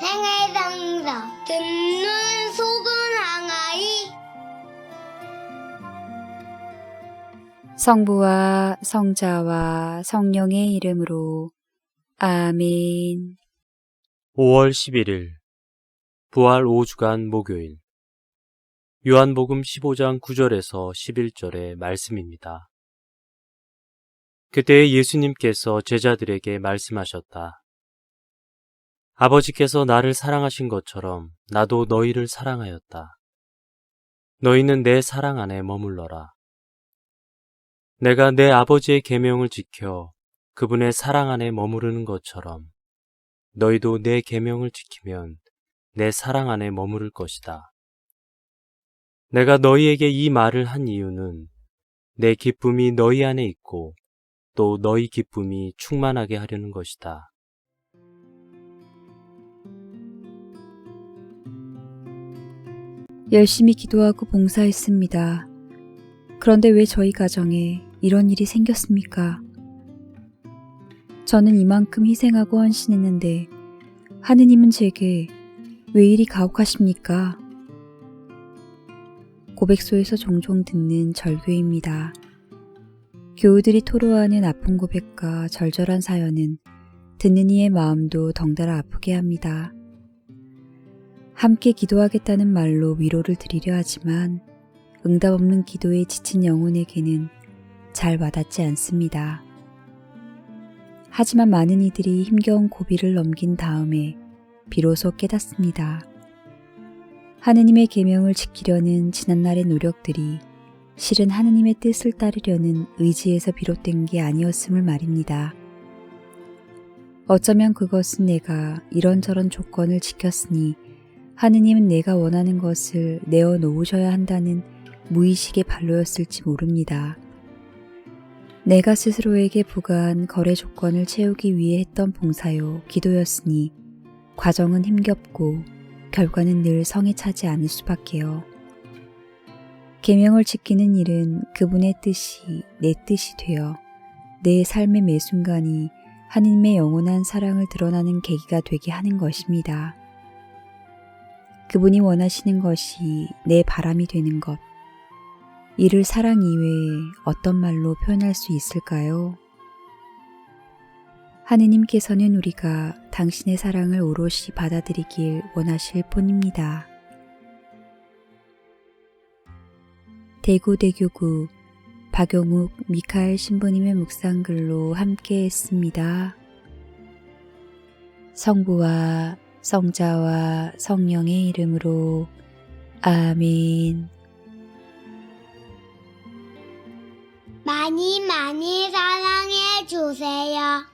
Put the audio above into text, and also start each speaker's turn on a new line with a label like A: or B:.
A: 생활상사 듣는 속은 항아리
B: 성부와 성자와 성령의 이름으로 아멘.
C: 5월 11일 부활 5주간 목요일 요한복음 15장 9절에서 11절의 말씀입니다. 그때 예수님께서 제자들에게 말씀하셨다. 아버지께서 나를 사랑하신 것처럼 나도 너희를 사랑하였다. 너희는 내 사랑 안에 머물러라. 내가 내 아버지의 계명을 지켜 그분의 사랑 안에 머무르는 것처럼 너희도 내 계명을 지키면 내 사랑 안에 머무를 것이다. 내가 너희에게 이 말을 한 이유는 내 기쁨이 너희 안에 있고 또 너희 기쁨이 충만하게 하려는 것이다.
B: 열심히 기도하고 봉사했습니다. 그런데 왜 저희 가정에 이런 일이 생겼습니까? 저는 이만큼 희생하고 헌신했는데 하느님은 제게 왜 이리 가혹하십니까? 고백소에서 종종 듣는 절교입니다. 교우들이 토로하는 아픈 고백과 절절한 사연은 듣는 이의 마음도 덩달아 아프게 합니다. 함께 기도하겠다는 말로 위로를 드리려 하지만 응답 없는 기도에 지친 영혼에게는 잘 와닿지 않습니다. 하지만 많은 이들이 힘겨운 고비를 넘긴 다음에 비로소 깨닫습니다. 하느님의 계명을 지키려는 지난날의 노력들이 실은 하느님의 뜻을 따르려는 의지에서 비롯된 게 아니었음을 말입니다. 어쩌면 그것은 내가 이런저런 조건을 지켰으니 하느님은 내가 원하는 것을 내어 놓으셔야 한다는 무의식의 발로였을지 모릅니다. 내가 스스로에게 부과한 거래 조건을 채우기 위해 했던 봉사요, 기도였으니 과정은 힘겹고 결과는 늘 성에 차지 않을 수밖에요. 계명을 지키는 일은 그분의 뜻이 내 뜻이 되어 내 삶의 매 순간이 하느님의 영원한 사랑을 드러나는 계기가 되게 하는 것입니다. 그분이 원하시는 것이 내 바람이 되는 것. 이를 사랑 이외에 어떤 말로 표현할 수 있을까요? 하느님께서는 우리가 당신의 사랑을 오롯이 받아들이길 원하실 뿐입니다. 대구대교구 박용욱 미카엘 신부님의 묵상글로 함께 했습니다. 성부와 성자와 성령의 이름으로 아멘.
A: 많이 많이 사랑해 주세요.